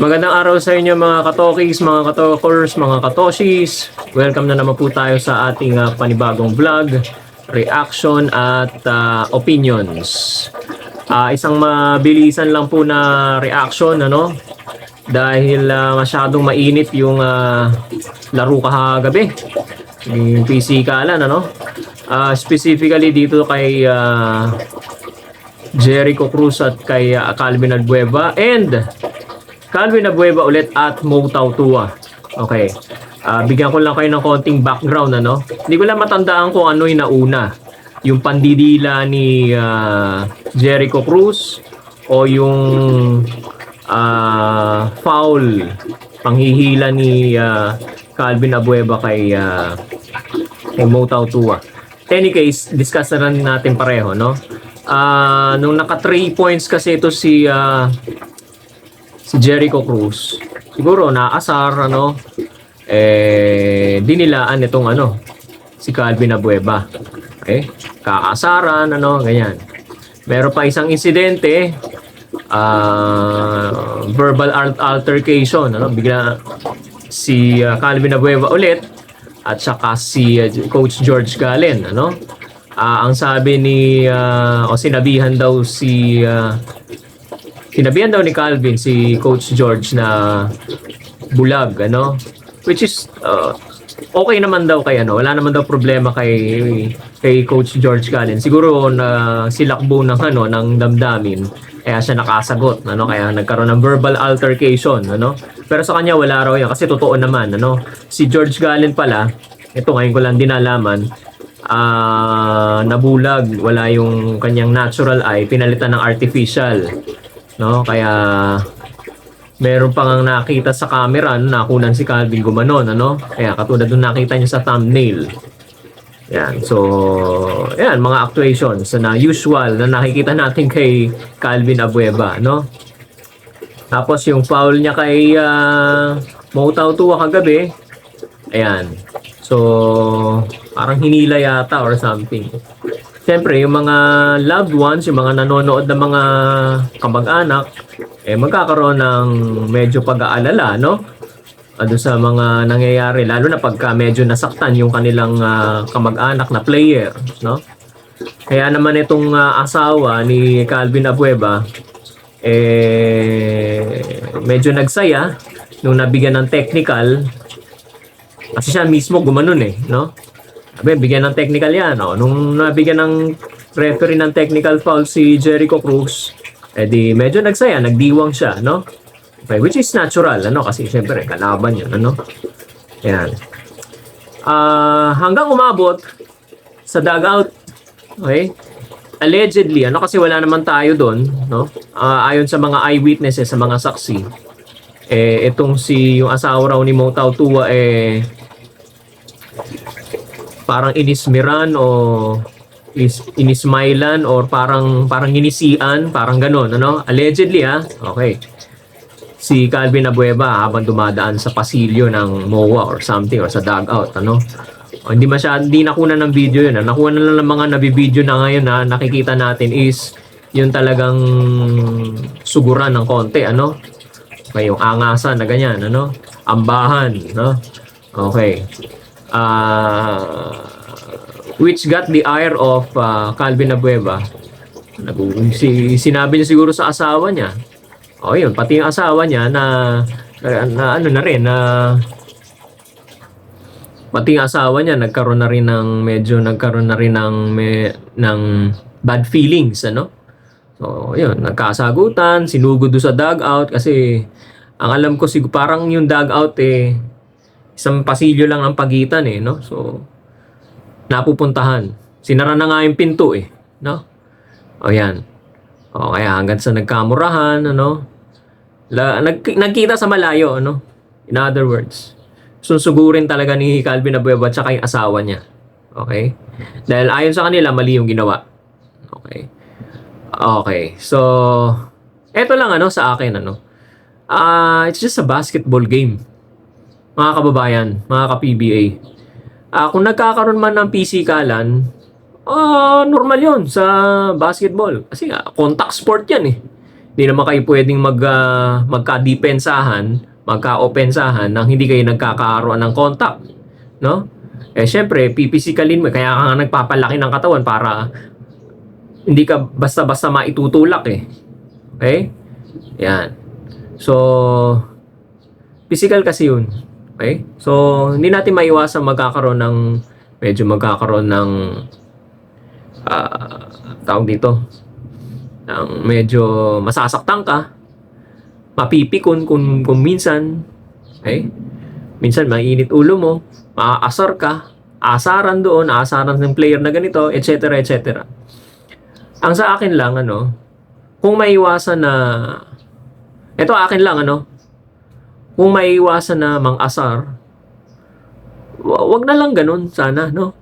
Magandang araw sa inyo mga katokis, mga katokers, mga katoshis. Welcome na naman po tayo sa ating ah, panibagong vlog, reaction at ah, opinions. Ah, isang mabilisan lang po na reaction ano dahil ah, masyadong mainit yung ah, laro kahagabi. Yung PC kalan ano. Ah, specifically dito kay ah, Jericho Cruz at kay ah, Calvin Albueva and Calvin Abueva ulit at Mo Tautua. Okay. Ah, bigyan ko lang kayo ng konting background ano. Hindi ko lang matandaan kung ano yung nauna. Yung pandidila ni ah, Jericho Cruz o yung ah, foul panghihila ni ah, Calvin Abueva kay ah, kay Mo Tautua. In any case, discuss na natin pareho, no? Ah, nung naka 3 points kasi ito si ah, si Jericho Cruz. Siguro naasar ano eh dinilaan itong ano si Calvin Abueva. Okay? Kaasaran ano ganyan. Meron pa isang insidente ah, verbal al- altercation ano bigla si ah, Calvin Abueva ulit at saka si ah, coach George Galen ano Ah, ang sabi ni ah, o sinabihan daw si ah, Sinabihan daw ni Calvin si Coach George na bulag, ano? Which is uh, okay naman daw kay ano, wala naman daw problema kay kay Coach George Calvin. Siguro na silakbo ng ano ng damdamin kaya siya nakasagot, ano? Kaya nagkaroon ng verbal altercation, ano? Pero sa kanya wala raw yan kasi totoo naman, ano? Si George Galen pala, ito ngayon ko lang din ah nabulag, wala yung kanyang natural eye, pinalitan ng artificial. No? Kaya meron pang ang nakita sa camera no, nakunan si Calvin gumanon ano? Kaya katulad nung nakita niyo sa thumbnail. Yan. So yan mga actuations na usual na nakikita natin kay Calvin Abueva no? Tapos yung foul niya kay uh, Mautaw Tua kagabi. Ayan so parang hinila yata or something Siyempre, yung mga loved ones, yung mga nanonood ng mga kamag-anak, eh magkakaroon ng medyo pag-aalala, no? Ano sa mga nangyayari, lalo na pagka medyo nasaktan yung kanilang ah, kamag-anak na player, no? Kaya naman itong ah, asawa ni Calvin Abueva, eh, medyo nagsaya nung nabigyan ng technical kasi siya mismo gumanon eh, no? Sabi, bigyan ng technical yan. Oh. Nung nabigyan ng referee ng technical foul si Jericho Cruz, eh di medyo nagsaya, nagdiwang siya, no? Okay, which is natural, ano? Kasi syempre, kalaban yun, ano? Yan. Ah, hanggang umabot sa dugout, okay? Allegedly, ano kasi wala naman tayo doon, no? Ah, ayon sa mga eyewitnesses, sa mga saksi, eh itong si yung asawa raw ni Mo Tau Tua eh parang inismiran o is inismailan or parang parang inisian, parang ganon, ano? Allegedly, ha? Okay. Si Calvin Abueva habang dumadaan sa pasilyo ng MOA or something or sa dugout, ano? O, hindi masyad, hindi nakuha ng video yun. Ha? Nakuha na lang ng mga nabibideo na ngayon na nakikita natin is yung talagang suguran ng konti, ano? Okay, yung angasan na ganyan, ano? Ambahan, no? Okay. Ah, which got the ire of ah, Calvin Abueva. Si, sinabi niya siguro sa asawa niya. O yun, pati yung asawa niya na, na, ano na rin, na pati yung asawa niya nagkaroon na rin ng medyo nagkaroon na rin ng me, ng bad feelings ano so yun nagkasagutan sinugod doon sa dugout kasi ang alam ko siguro parang yung dugout eh isang pasilyo lang ang pagitan eh no so napupuntahan sinara na nga yung pinto eh no o yan o kaya hanggang sa nagkamurahan ano la, nag, nagkita sa malayo ano in other words susugurin talaga ni Calvin Abueva at saka yung asawa niya. Okay? Dahil ayon sa kanila, mali yung ginawa. Okay? Okay. So, eto lang ano sa akin ano. Ah, it's just a basketball game. Mga kababayan, mga ka-PBA. Ah, kung nagkakaroon man ng pisikalan, ah, normal 'yon sa basketball. Kasi nga, contact sport 'yan eh. Hindi naman kayo pwedeng mag, ah, magka-depensahan, magka-opensahan nang hindi kayo nagkakaroon ng contact. No? Eh, syempre, pipisikalin mo. Kaya ka nga nagpapalaki ng katawan para hindi ka basta-basta maitutulak eh. Okay? Yan. So, physical kasi yun. Okay? So, hindi natin maiwasan magkakaroon ng, medyo magkakaroon ng, ah, tawag dito, ng medyo masasaktan ka, mapipikon kung, kung minsan, okay? Minsan mainit ulo mo, maaasar ka, asaran doon, asaran ng player na ganito, etc. etc. Ang sa akin lang, ano, kung maiwasan na, ito akin lang, ano, kung maiwasan na mang-asar, wa- wag na lang ganun, sana, no?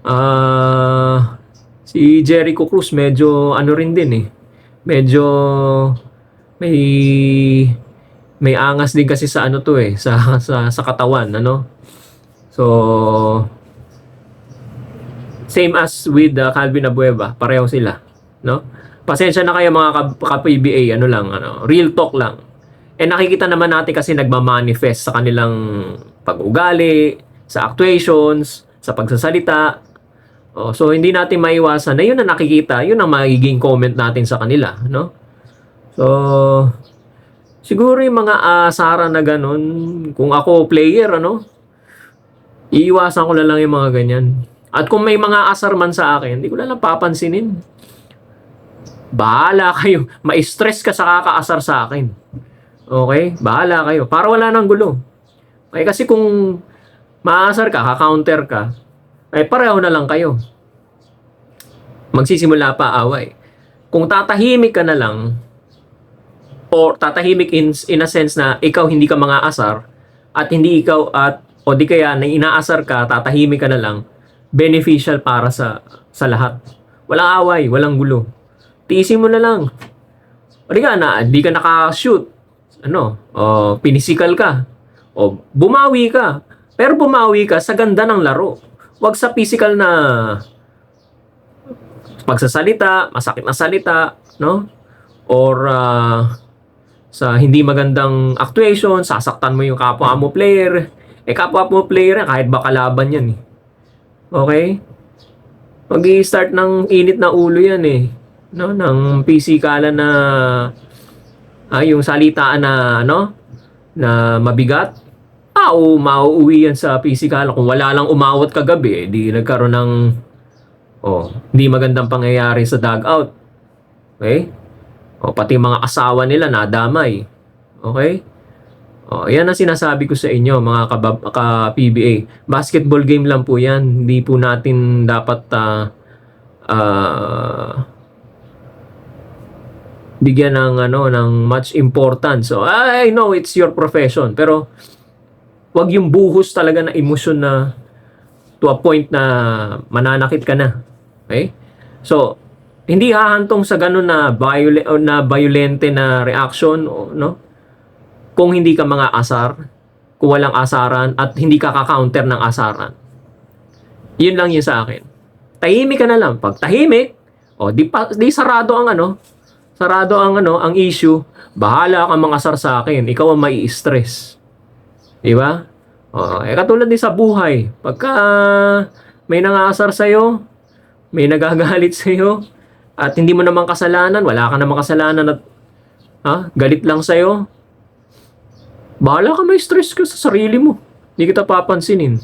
Ah, si Jericho Cruz medyo ano rin din eh. Medyo may may angas din kasi sa ano to eh, sa sa sa katawan, ano? So same as with uh, Calvin Abueva, pareho sila, no? Pasensya na kayo mga ka- ka-PBA, ano lang, ano, real talk lang. Eh nakikita naman natin kasi nagmamanifest sa kanilang pag-ugali, sa actuations, sa pagsasalita. Oh, so hindi natin maiwasan na yun ang nakikita, yun ang magiging comment natin sa kanila, no? So siguro yung mga asara na ganun, kung ako player, ano, iiwasan ko na lang yung mga ganyan. At kung may mga asar man sa akin, hindi ko na lang papansinin. Bahala kayo. Ma-stress ka sa kakaasar sa akin. Okay? Bahala kayo. Para wala nang gulo. Okay, kasi kung maasar ka, ka-counter ka, eh pareho na lang kayo. Magsisimula pa away. Kung tatahimik ka na lang, or tatahimik in, in a sense na ikaw hindi ka mga asar, at hindi ikaw at o di kaya na inaasar ka, tatahimik ka na lang, beneficial para sa sa lahat. Walang away, walang gulo. Tiisin mo na lang. O di ka na, di ka nakashoot. Ano, o pinisikal ka. O bumawi ka. Pero bumawi ka sa ganda ng laro. Huwag sa physical na pagsasalita, masakit na salita, no? Or ah, sa hindi magandang actuation, sasaktan mo yung kapwa mo player. Eh kapwa mo player kahit ba kalaban yan eh. Okay? mag start ng init na ulo yan eh. No, ng pisikalan na ah, yung salitaan na ano na mabigat. Ah, o mauuwi yan sa pisikalan kung wala lang umawat kagabi, eh, di nagkaroon ng oh, hindi magandang pangyayari sa dugout. Okay? O pati mga asawa nila nadamay. Okay? O, yan ang sinasabi ko sa inyo mga ka-PBA. Basketball game lang po yan. Hindi po natin dapat ah, ah, bigyan ng ano ng much importance. So I know it's your profession pero wag yung buhos talaga na emosyon na to a point na mananakit ka na. Okay? So hindi hahantong sa ganun na violent na violente na reaction no kung hindi ka mga asar kung walang asaran at hindi ka ka-counter ng asaran yun lang yun sa akin tahimik ka na lang pag tahimik o di, pa, di sarado ang ano sarado ang ano ang issue bahala ka mga asar sa akin ikaw ang mai stress di ba o, eh katulad din sa buhay pagka may nangaasar sa'yo may nagagalit sa'yo at hindi mo naman kasalanan, wala ka namang kasalanan at ha, galit lang sa'yo, bahala ka may stress ka sa sarili mo. Hindi kita papansinin.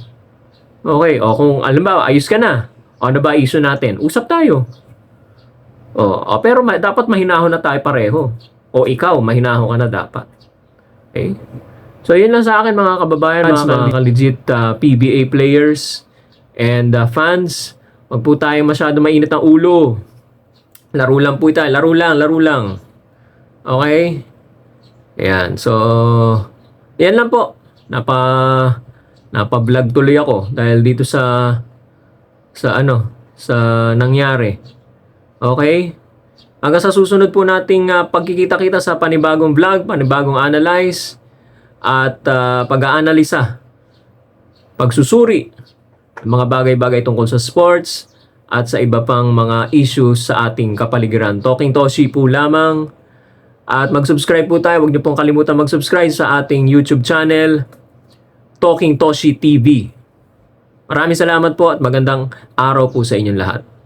Okay, o kung alam ba, ayos ka na. Ano ba issue natin? Usap tayo. O, o pero ma- dapat mahinahon na tayo pareho. O ikaw, mahinahon ka na dapat. Okay? So, yun lang sa akin mga kababayan, mga, mga legit uh, PBA players and uh, fans. Wag po tayo masyado mainit ang ulo. Laro lang po ito. Laro lang, laro lang. Okay? Ayan. So, yan lang po. Napa, napa-vlog tuloy ako dahil dito sa, sa ano, sa nangyari. Okay? Hanggang sa susunod po nating uh, pagkikita-kita sa panibagong vlog, panibagong analyze, at uh, pag-aanalisa, pagsusuri ng mga bagay-bagay tungkol sa sports, at sa iba pang mga issues sa ating kapaligiran. Talking Toshi po lamang At mag-subscribe po tayo. Huwag niyo pong kalimutan mag-subscribe sa ating YouTube channel, Talking Toshi TV. Maraming salamat po at magandang araw po sa inyong lahat.